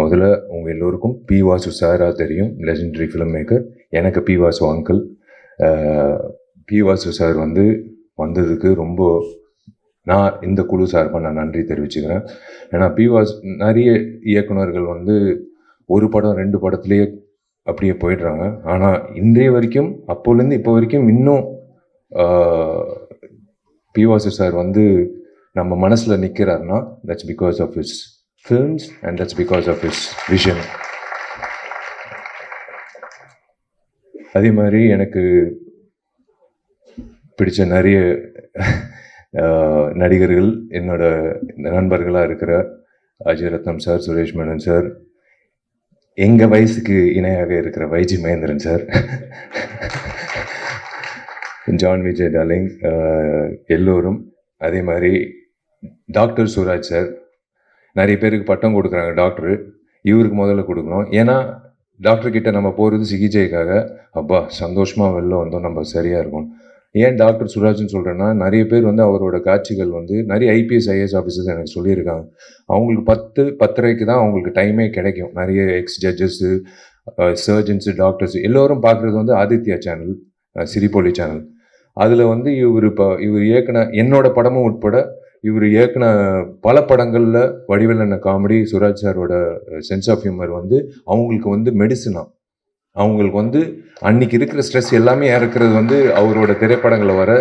முதல்ல உங்கள் எல்லோருக்கும் பி வாசு சாரா தெரியும் லெஜெண்டரி ஃபிலிம் மேக்கர் எனக்கு P Vasu uncle P Vasu sir வந்து வந்ததுக்கு ரொம்ப நான் இந்த குழு சார்பாக நான் நன்றி தெரிவிச்சுக்கிறேன். ஏன்னா பி வாஸ் நிறைய இயக்குனர்கள் வந்து ஒரு படம் ரெண்டு படத்துலேயே அப்படியே போயிடுறாங்க. ஆனால் இன்றைய வரைக்கும் அப்போலேருந்து இப்போ வரைக்கும் இன்னும் பி வாசு சார் வந்து நம்ம மனசில் நிற்கிறாருன்னா that's because of his films, and that's because of his vision அதே மாதிரி எனக்கு பிடிச்ச நிறைய நடிகர்கள் என்னோட நண்பர்களாக இருக்கிற அஜய் ரத்னம் சார் சுரேஷ் மேனன் சார் எங்கள் வயசுக்கு இணையாக இருக்கிற YG Mahendran sir John Vijay darling எல்லோரும் அதே மாதிரி டாக்டர் சூராஜ் சார் நிறைய பேருக்கு பட்டம் கொடுக்குறாங்க டாக்டரு இவருக்கு முதல்ல கொடுக்கணும். ஏன்னா டாக்டர் கிட்ட நம்ம போகிறது சிகிச்சைக்காக. அப்பா சந்தோஷமாக வெளில வந்தோம் நம்ம சரியாக இருக்கும். ஏன் டாக்டர் சுராஜ்னு சொல்கிறேன்னா நிறைய பேர் வந்து அவரோட காட்சிகள் வந்து நிறைய ஐபிஎஸ் ஐஏஎஸ் ஆஃபீஸர்ஸ் எனக்கு சொல்லியிருக்காங்க. அவங்களுக்கு பத்து பத்தரைக்கு தான் அவங்களுக்கு டைமே கிடைக்கும். நிறைய எக்ஸ் ஜட்ஜஸ்ஸு சர்ஜன்ஸு டாக்டர்ஸ் எல்லோரும் பார்க்குறது வந்து ஆதித்யா சேனல் சிரிப்பொலி சேனல் அதில் வந்து இவர் இப்போ இவர் இயக்குன என்னோட படமும் உட்பட இவர் இயக்குன பல படங்களில் வடிவேலண்ண காமெடி சுராஜ் சாரோட சென்ஸ் ஆஃப் ஹியூமர் வந்து அவங்களுக்கு வந்து மெடிசனா அவங்களுக்கு வந்து அன்னைக்கு இருக்கிற ஸ்ட்ரெஸ் எல்லாமே இறக்குறது வந்து அவரோட திரைப்படங்களில் வர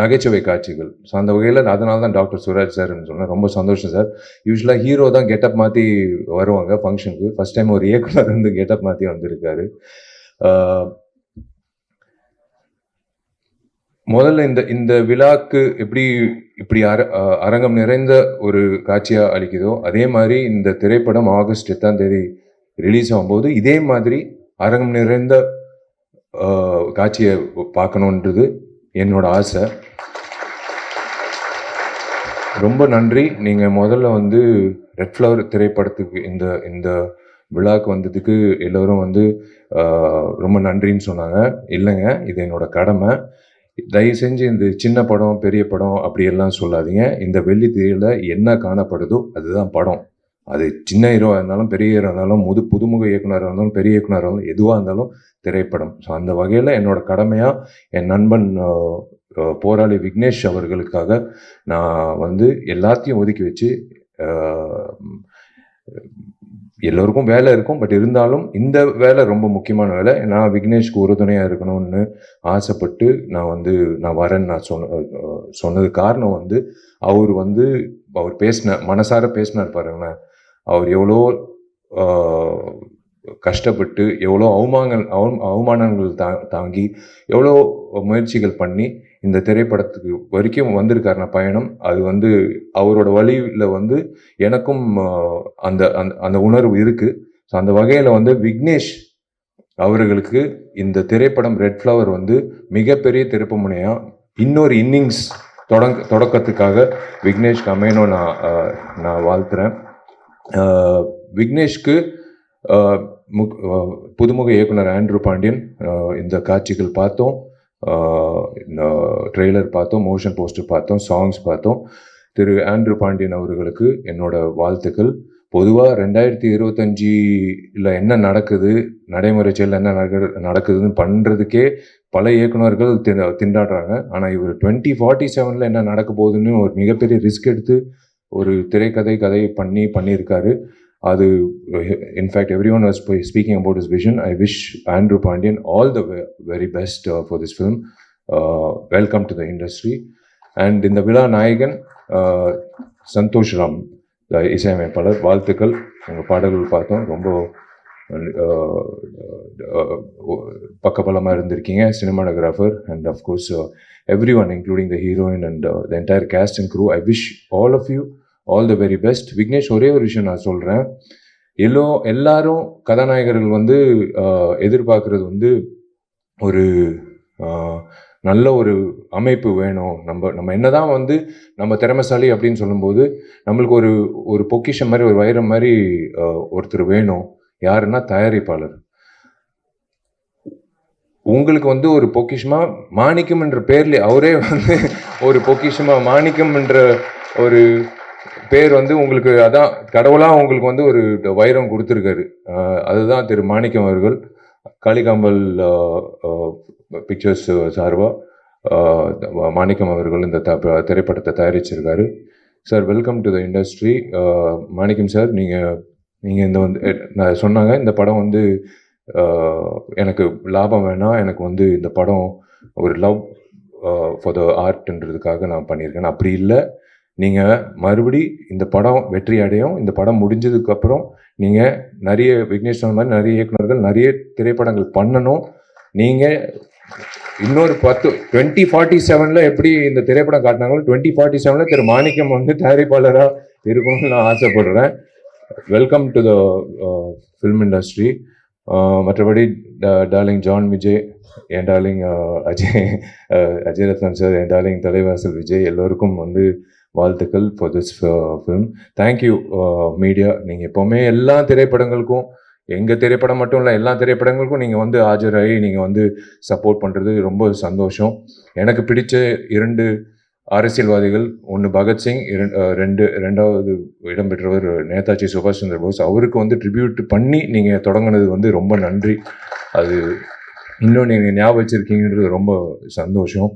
நகைச்சுவை காட்சிகள். ஸோ அந்த வகையில் அதனால தான் டாக்டர் சுராஜ் சார்னு சொன்னேன். ரொம்ப சந்தோஷம் சார் யூஸ்வலாக ஹீரோ தான் கெட்டப் மாற்றி வருவாங்க ஃபங்க்ஷனுக்கு ஃபஸ்ட் டைம் ஒரு இயக்குனர் வந்து கெட்டப் மாற்றி வந்திருக்காரு. முதல்ல இந்த இந்த விழாக்கு எப்படி இப்படி அர அரங்கம் நிறைந்த ஒரு காட்சியாக அளிக்குதோ அதே மாதிரி இந்த திரைப்படம் ஆகஸ்ட் எட்டாம் தேதி ரிலீஸ் ஆகும்போது இதே மாதிரி அரங்கம் நிறைந்த காட்சியை பார்க்கணுன்றது என்னோட ஆசை. ரொம்ப நன்றி. நீங்கள் முதல்ல வந்து ரெட் ஃப்ளவர் திரைப்படத்துக்கு இந்த இந்த விழாக்கு வந்ததுக்கு எல்லோரும் வந்து ரொம்ப நன்றின்னு சொன்னாங்க. இல்லைங்க இது என்னோட கடமை. தயவு செஞ்சு இந்த சின்ன படம் பெரிய படம் அப்படியெல்லாம் சொல்லாதீங்க. இந்த வெள்ளி திரையில் என்ன காணப்படுதோ அதுதான் படம். அது சின்ன ஹீரோவாக இருந்தாலும் பெரிய ஹீரோ இருந்தாலும் முது புதுமுக இயக்குனராக இருந்தாலும் பெரிய இயக்குனராக இருந்தாலும் எதுவாக இருந்தாலும் திரைப்படம். ஸோ அந்த வகையில் என்னோடய கடமையாக என் நண்பன் போராளி விக்னேஷ் அவர்களுக்காக நான் வந்து எல்லாத்தையும் ஒதுக்கி வச்சு எல்லோருக்கும் வேலை இருக்கும். பட் இருந்தாலும் இந்த வேலை ரொம்ப முக்கியமான வேலை. நான் விக்னேஷ்க்கு உறுதுணையாக இருக்கணும்னு ஆசைப்பட்டு நான் வந்து நான் வரேன்னு நான் சொன்ன சொன்னது காரணம் வந்து அவர் வந்து அவர் பேசின மனசார பேசினார் பாருங்களேன் அவர் எவ்வளோ கஷ்டப்பட்டு எவ்வளோ அவமானங்கள் அவமானங்கள் தா தாங்கி எவ்வளோ முயற்சிகள் பண்ணி இந்த திரைப்படத்துக்கு வரைக்கும் வந்திருக்காருன பயணம். அது வந்து அவரோட வழியில் வந்து எனக்கும் அந்த அந்த அந்த உணர்வு இருக்குது ஸோ அந்த வகையில் வந்து விக்னேஷ் அவர்களுக்கு இந்த திரைப்படம் ரெட் ஃப்ளவர் வந்து மிகப்பெரிய திருப்பு முனையாக இன்னொரு இன்னிங்ஸ் தொடங்க தொடக்கத்துக்காக விக்னேஷ் அமையணும் நான் நான் வாழ்த்துறேன். விக்னேஷ்க்கு முக்- புதுமுக இயக்குனர் ஆண்ட்ரூ பாண்டியன் இந்த காட்சிகள் பார்த்தோம். ட்ரெய்லர் பார்த்தோம் மோஷன் போஸ்டர் பார்த்தோம் சாங்ஸ் பார்த்தோம். திரு ஆண்ட்ரூ பாண்டியன் அவர்களுக்கு என்னோட வாழ்த்துக்கள். பொதுவாக ரெண்டாயிரத்தி இருபத்தஞ்சில் என்ன நடக்குது நடைமுறை செயலில் என்ன நடக்குது நடக்குதுன்னு பண்ணுறதுக்கே பல இயக்குனர்கள் திண திண்டாடுறாங்க. ஆனால் இவர் டுவெண்ட்டி ஃபார்ட்டி செவனில் என்ன நடக்க போகுதுன்னு ஒரு மிகப்பெரிய ரிஸ்க் எடுத்து ஒரு திரைக்கதை கதை பண்ணி பண்ணியிருக்காரு. அது in fact everyone was speaking about his vision I wish Andrew Pandian all the very best for this film welcome to the industry and இந்த விழா நாயகன் சந்தோஷ் ராம் uh, இசையமைப்பாளர் வாழ்த்துக்கள். உங்கள் பாடல்கள் பார்த்தோம். ரொம்ப பக்கபலமாக இருந்திருக்கீங்க. Cinematographer and of course everyone including the heroine and the entire cast and crew I wish all of you all the very best Vignesh ஒரே ஒரு விஷயம் நான் சொல்கிறேன் எல்லோ எல்லாரும் கதாநாயகர்கள் வந்து எதிர்பார்க்குறது எதிர்பார்க்கறது வந்து ஒரு நல்ல ஒரு அமைப்பு வேணும். நம்ம நம்ம என்னதான் வந்து நம்ம திறமைசாலி அப்படின்னு சொல்லும்போது நம்மளுக்கு ஒரு ஒரு பொக்கிஷம் மாதிரி ஒரு வைரம் மாதிரி ஒருத்தர் வேணும். யாருன்னா தயாரிப்பாளர். உங்களுக்கு வந்து ஒரு பொக்கிஷமாக மாணிக்கம் என்ற பேர்ல அவரே வந்து ஒரு பொக்கிஷமாக மாணிக்கம் என்ற ஒரு பேர் வந்து உங்களுக்கு அதான் கடவுளாக உங்களுக்கு வந்து ஒரு வைரம் கொடுத்துருக்காரு. அதுதான் திரு மாணிக்கம் அவர்கள் காளிகாம்பல் பிக்சர்ஸ் சார்பாக மாணிக்கம் அவர்கள் இந்த த- திரைப்படத்தை தயாரிச்சிருக்காரு. Sir welcome to the industry Manickam sir நீங்கள் நீங்கள் இந்த வந்து நான் சொன்னாங்க இந்த படம் வந்து எனக்கு லாபம் வேணாம் எனக்கு வந்து இந்த படம் ஒரு லவ் ஃபார் த ஆர்ட்ன்றதுக்காக நான் பண்ணியிருக்கேன். அப்படி இல்லை நீங்கள் மறுபடி இந்த படம் வெற்றி அடையும். இந்த படம் முடிஞ்சதுக்கப்புறம் நீங்கள் நிறைய விக்னேஸ்வரன் மாதிரி நிறைய இயக்குனர்கள் நிறைய திரைப்படங்கள் பண்ணணும். நீங்கள் இன்னொரு பத்து டுவெண்ட்டி ஃபார்ட்டி செவனில் எப்படி இந்த திரைப்படம் காட்டினாங்களோ டுவெண்ட்டி ஃபார்ட்டி செவனில் திரு மாணிக்கம் வந்து தயாரிப்பாளராக இருக்கணும்னு நான் ஆசைப்படுறேன். Welcome to the film industry மற்றபடி டார்லிங் ஜான் விஜய் என் டார்லிங் uh, அஜய் அஜய் ரத்னம் சார் என் டார்லிங் தலைவாசல் விஜய் எல்லோருக்கும் வந்து வாழ்த்துக்கள் for this film thank you media நீங்கள் எப்போவுமே எல்லா திரைப்படங்களுக்கும் எங்கள் திரைப்படம் மட்டும் இல்லை எல்லா திரைப்படங்களுக்கும் நீங்கள் வந்து ஆஜராகி நீங்கள் வந்து சப்போர்ட் பண்ணுறது ரொம்ப சந்தோஷம். எனக்கு பிடிச்ச இரண்டு அரசியல்வாதிகள் ஒன்று பகத்சிங் ரெண்டு ரெண்டாவது இடம் பெற்றவர் நேதாஜி சுபாஷ் சந்திர போஸ். அவருக்கு வந்து ட்ரிபியூட் பண்ணி நீங்கள் தொடங்கினது வந்து ரொம்ப நன்றி. அது இன்னும் நீங்கள் ஞாபகம் வச்சுருக்கீங்கன்றது ரொம்ப சந்தோஷம்.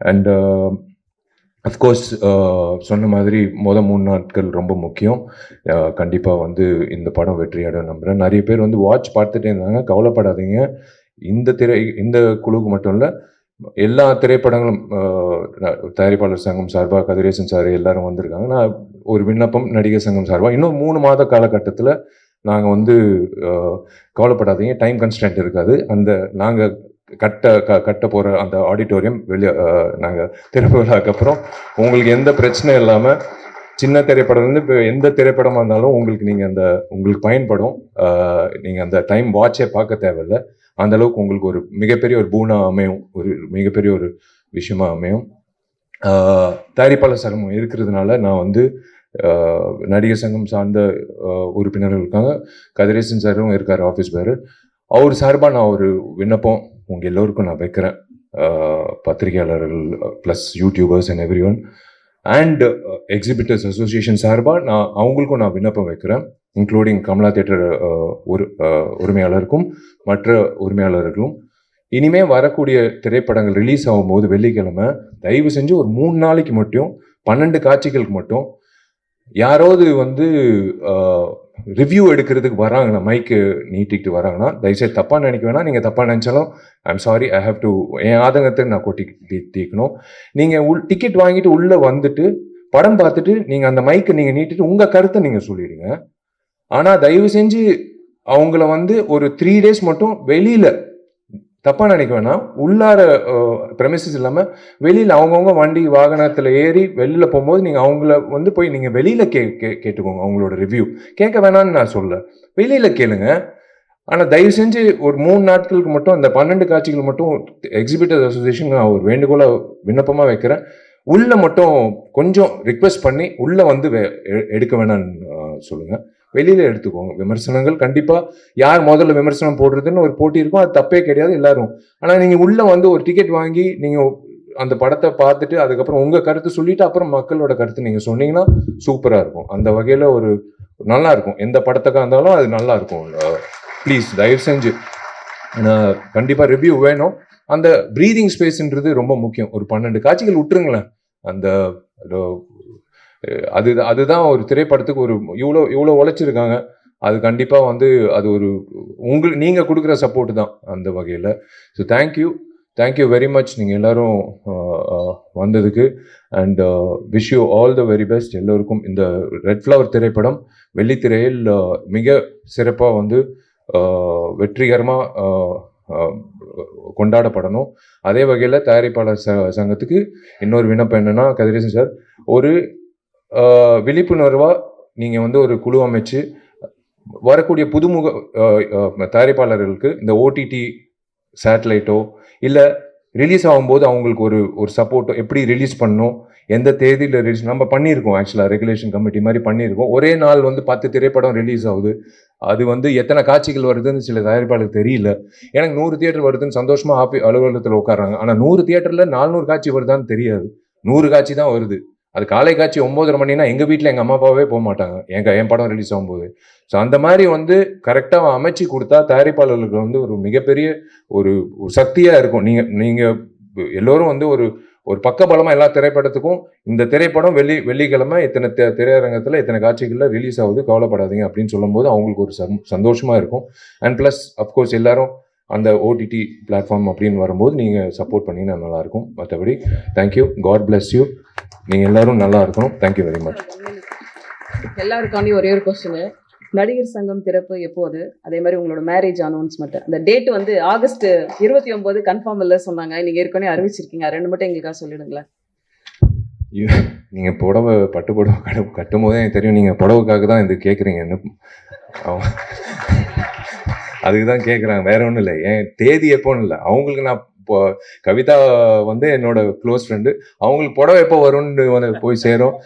அண்ட் அஃப்கோர்ஸ் uh, சொன்ன மாதிரி மொதல் மூணு நாட்கள் ரொம்ப முக்கியம். Uh, கண்டிப்பாக வந்து இந்த படம் வெற்றியாடும் நம்புகிறேன் நிறைய பேர் வந்து வாட்ச் பார்த்துட்டே இருந்தாங்க. கவலைப்படாதீங்க. இந்த திரை இந்த குழுவுக்கு மட்டும் இல்லை எல்லா திரைப்படங்களும் uh, தயாரிப்பாளர் சங்கம் சார்பாக கதிரேசன் சார் எல்லாரும் வந்திருக்காங்க. நான் ஒரு விண்ணப்பம் நடிகர் சங்கம் சார்பாக இன்னும் மூணு மாத காலகட்டத்தில் நாங்கள் வந்து கவலைப்படாதீங்க. டைம் கன்ஸ்டன்ட் இருக்காது. அந்த நாங்கள் கட்ட க கட்ட போகிற அந்த ஆடிட்டோரியம் வெளியே நாங்கள் திறப்பு விழாக்கு அப்புறம் உங்களுக்கு எந்த பிரச்சனையும் இல்லாமல் சின்ன திரைப்படம் வந்து இப்போ எந்த திரைப்படமாக இருந்தாலும் உங்களுக்கு நீங்கள் அந்த உங்களுக்கு பயன்படும். நீங்கள் அந்த டைம் வாட்சே பார்க்க தேவையில்ல. அந்த அளவுக்கு உங்களுக்கு ஒரு மிகப்பெரிய ஒரு பூனாக அமையும். ஒரு மிகப்பெரிய ஒரு விஷயமா அமையும். தயாரிப்பாளர் சங்கம் இருக்கிறதுனால நான் வந்து நடிகர் சங்கம் சார்ந்த உறுப்பினர்கள் இருக்காங்க கதிரேசன் சாரும் இருக்கார் ஆஃபீஸ் பேர் அவர் சார்பாக நான் ஒரு விண்ணப்பம் உங்கள் எல்லோருக்கும் நான் வைக்கிறேன் பத்திரிகையாளர்கள் plus youtubers and everyone and exhibitors association சார்பாக நான் அவங்களுக்கும் நான் விண்ணப்பம் வைக்கிறேன் இன்க்ளூடிங் கமலா தேட்டர் ஒரு உரிமையாளருக்கும் மற்ற உரிமையாளர்களும். இனிமே வரக்கூடிய திரைப்படங்கள் ரிலீஸ் ஆகும்போது வெள்ளிக்கிழமை தயவு செஞ்சு ஒரு மூணு நாளைக்கு மட்டும் பன்னெண்டு காட்சிகளுக்கு மட்டும் யாராவது வந்து ரிவ்யூ எடுக்கிறதுக்கு வராங்கன்னா மைக்கு நீட்டிக்கிட்டு வராங்கன்னா தயவுசெய்து தப்பாக நினைக்க வேணாம். நீங்கள் தப்பாக நினச்சாலும் I'm sorry I have to என் ஆதங்கத்தை நான் கொட்டி தீ தீக்கணும் நீங்கள் உள் டிக்கெட் வாங்கிட்டு உள்ளே வந்துட்டு படம் பார்த்துட்டு நீங்கள் அந்த மைக்கை நீங்கள் நீட்டிட்டு உங்கள் கருத்தை நீங்கள் சொல்லிடுங்க. ஆனால் தயவு செஞ்சு அவங்கள வந்து ஒரு த்ரீ டேஸ் மட்டும் வெளியில் தப்பாக நினைக்க வேணாம். உள்ளார ப்ரெமிசஸ் இல்லாமல் வெளியில் அவங்கவுங்க வண்டி வாகனத்தில் ஏறி வெளியில் போகும்போது நீங்கள் அவங்கள வந்து போய் நீங்கள் வெளியில் கே கே கேட்டுக்கோங்க அவங்களோட ரிவ்யூ கேட்க வேணாம்னு நான் சொல்ல. வெளியில் கேளுங்க. ஆனால் தயவு செஞ்சு ஒரு மூணு நாட்களுக்கு மட்டும் அந்த பன்னெண்டு காட்சிகள் மட்டும் எக்ஸிபிட்டர் அசோசியேஷன் நான் ஒரு வேண்டுகோளை விண்ணப்பமாக வைக்கிறேன். உள்ளே மட்டும் கொஞ்சம் ரிக்வெஸ்ட் பண்ணி உள்ளே வந்து வே- எ- எடுக்க வேணான்னு சொல்லுங்கள் வெளியில எடுத்துக்கோங்க. விமர்சனங்கள் கண்டிப்பா யார் முதல்ல விமர்சனம் போடுறதுன்னு ஒரு போட்டி இருக்கும். அது தப்பே கிடையாது எல்லாரும். ஆனா நீங்க உள்ள வந்து ஒரு டிக்கெட் வாங்கி நீங்க அந்த படத்தை பார்த்துட்டு அதுக்கப்புறம் உங்க கருத்து சொல்லிட்டு அப்புறம் மக்களோட கருத்து நீங்க சொன்னீங்கன்னா சூப்பரா இருக்கும். அந்த வகையில ஒரு நல்லா இருக்கும். எந்த படத்துக்கா இருந்தாலும் அது நல்லா இருக்கும். ப்ளீஸ் தயவு செஞ்சு. கண்டிப்பாக கண்டிப்பா ரிவ்யூ வேணும். அந்த ப்ரீதிங் ஸ்பேஸ்ன்றது ரொம்ப முக்கியம். ஒரு பன்னெண்டு காட்சிகள் விட்டுருங்களேன். அந்த அது அதுதான் ஒரு திரைப்படத்துக்கு ஒரு இவ்வளோ இவ்வளோ உழைச்சிருக்காங்க. அது கண்டிப்பாக வந்து அது ஒரு உங்களுக்கு நீங்கள் கொடுக்குற சப்போர்ட் தான் அந்த வகையில். So thank you thank you very much நீங்கள் எல்லாரும் வந்ததுக்கு. And wish you all the very best எல்லோருக்கும் இந்த ரெட் ஃப்ளவர் திரைப்படம் வெள்ளித்திரையில் மிக சிறப்பாக வந்து வெற்றிகரமாக கொண்டாடப்படணும். அதே வகையில் தயாரிப்பாளர் ச சங்கத்துக்கு இன்னொரு விண்ணப்பம் என்னென்னா கதிரேசன் சார் ஒரு விழிப்புணர்வாக நீங்கள் வந்து ஒரு குழு அமைச்சு வரக்கூடிய புதுமுக தயாரிப்பாளர்களுக்கு இந்த ஓடிடி சேட்டலைட்டோ இல்லை ரிலீஸ் ஆகும்போது அவங்களுக்கு ஒரு ஒரு சப்போர்ட்டோ எப்படி ரிலீஸ் பண்ணணும் எந்த தேதியில் ரிலீஸ் நம்ம பண்ணியிருக்கோம் ஆக்சுவலாக ரெகுலேஷன் கமிட்டி மாதிரி பண்ணியிருக்கோம். ஒரே நாள் வந்து பத்து திரைப்படம் ரிலீஸ் ஆகுது. அது வந்து எத்தனை காட்சிகள் வருதுன்னு சில தயாரிப்பாளர் தெரியல. எனக்கு நூறு தியேட்டர் வருதுன்னு சந்தோஷமாக ஆஃபி அலுவலகத்தில் உட்காராங்க ஆனால் நூறு தியேட்டரில் நானூறு காட்சி வருதான்னு தெரியாது. நூறு காட்சி தான் வருது. அது காலை காட்சி ஒம்போதரை மணினா எங்கள் வீட்டில் எங்கள் அம்மா அப்பாவே போக மாட்டாங்க. எங்கள் என் படம் ரிலீஸ் ஆகும்போது. ஸோ அந்த மாதிரி வந்து கரெக்டாக அவன் அமைச்சு கொடுத்தா தயாரிப்பாளர்களுக்கு வந்து ஒரு மிகப்பெரிய ஒரு ஒரு சக்தியாக இருக்கும். நீங்கள் நீங்கள் எல்லோரும் வந்து ஒரு ஒரு பக்கபலமாக எல்லா திரைப்படத்துக்கும் இந்த திரைப்படம் வெள்ளி வெள்ளிக்கிழமை இத்தனை தி- திரையரங்கத்தில் இத்தனை காட்சிகளில் ரிலீஸ் ஆகுது கவலைப்படாதீங்க அப்படின்னு சொல்லும்போது அவங்களுக்கு ஒரு சந் சந்தோஷமாக இருக்கும். அண்ட் ப்ளஸ் அஃப்கோர்ஸ் எல்லாரும் அந்த ஓடிடி பிளாட்ஃபார்ம் அப்படின்னு வரும்போது நீங்கள் சப்போர்ட் பண்ணிங்கன்னா நல்லாயிருக்கும். மற்றபடி தேங்க்யூ காட் bless யூ நீங்கள் எல்லாரும் நல்லா இருக்கணும். தேங்க்யூ வெரி மச் எல்லாருக்காண்டி ஒரே ஒரு கொஸ்டின் நடிகர் சங்கம் திறப்பு எப்போது? அதே மாதிரி உங்களோட மேரேஜ் அனௌன்ஸ்மெண்ட் அந்த டேட் வந்து ஆகஸ்ட் இருபத்தி ஒன்பது கன்ஃபார்ம் இல்லை சொன்னாங்க. நீங்க ஏற்கனவே அறிவிச்சிருக்கீங்க. ரெண்டு மட்டும் எங்களுக்காக சொல்லிடுங்களேன். நீங்கள் புடவை பட்டு புடவை கட்டு கட்டும் போதே எனக்கு தெரியும். நீங்கள் புடவைக்காக தான் இது கேட்குறீங்கன்னு அதுக்கு தான் கேட்குறாங்க வேற ஒன்றும் இல்லை. என் தேதி எப்போன்னு இல்லை. அவங்களுக்கு நான் இப்போ கவிதா வந்து என்னோட க்ளோஸ் ஃப்ரெண்டு அவங்களுக்கு புடவை எப்போ வரும்னு வந்து போய் சேரும்.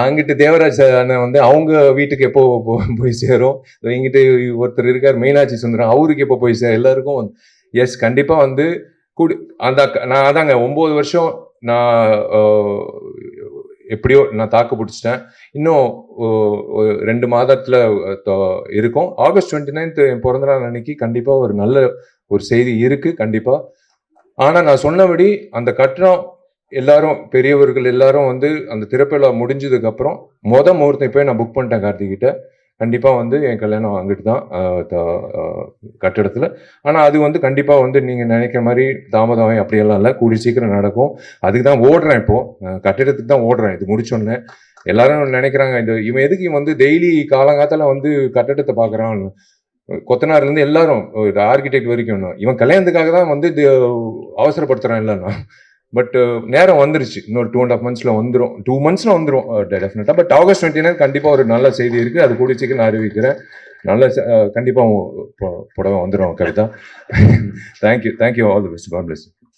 அங்கிட்டு தேவராஜ் அண்ணன் வந்து அவங்க வீட்டுக்கு எப்போ போய் சேரும். இங்கிட்டு ஒருத்தர் இருக்கார் மீனாட்சி சுந்தரம். அவருக்கு எப்போ போய் சேரும்? எல்லாருக்கும் எஸ் கண்டிப்பாக வந்து கூடி அந்த நான் அதாங்க ஒம்பது வருஷம் நான் எப்படியோ நான் தாக்கு பிடிச்சிட்டேன். இன்னும் ரெண்டு மாதத்தில் இருக்கும். ஆகஸ்ட் டுவெண்ட்டி நைன்த் என் பிறந்தநாள் அன்னைக்கு கண்டிப்பாக ஒரு நல்ல ஒரு செய்தி இருக்குது கண்டிப்பாக ஆனால் நான் சொன்னபடி அந்த கட்டணம் எல்லாரும் பெரியவர்கள் எல்லாரும் வந்து அந்த திறப்பிழா முடிஞ்சதுக்கு அப்புறம் மொத முகூர்த்தம் போய் நான் புக் பண்ணிட்டேன் கார்த்திகிட்ட. கண்டிப்பாக வந்து என் கல்யாணம் அங்கிட்டு தான் கட்டிடத்தில். ஆனால் அது வந்து கண்டிப்பாக வந்து நீங்கள் நினைக்கிற மாதிரி தாமதம் அப்படியெல்லாம் இல்லை. கூடி சீக்கிரம் நடக்கும். அதுக்கு தான் ஓடுறேன் இப்போது கட்டிடத்துக்கு தான் ஓடுறேன். இது முடிச்சோன்னே எல்லாரும் நினைக்கிறாங்க இந்த இவன் எதுக்கு இவன் வந்து டெய்லி காலங்காத்தால வந்து கட்டடத்தை பார்க்குறான் கொத்தனார்லேருந்து எல்லாரும் ஆர்கிடெக்ட் வரைக்கும் இவன் கல்யாணத்துக்காக தான் வந்து இது இல்லைன்னா. பட் நேரம் வந்துருச்சு. இன்னொரு டூ அண்ட் ஆஃப் மந்த்ஸில் வந்துடும் டூ மந்த்ஸில் வந்துடும் டெஃபினட்டாக பட் ஆகஸ்ட் டுவெண்ட்டி நைன் கண்டிப்பாக ஒரு நல்ல செய்தி இருக்குது அது கூடிய சீக்கிரம் நான் அறிவிக்கிறேன். நல்ல கண்டிப்பாக புடவை வந்துடும் Kavitha. Thank you thank you all the best god bless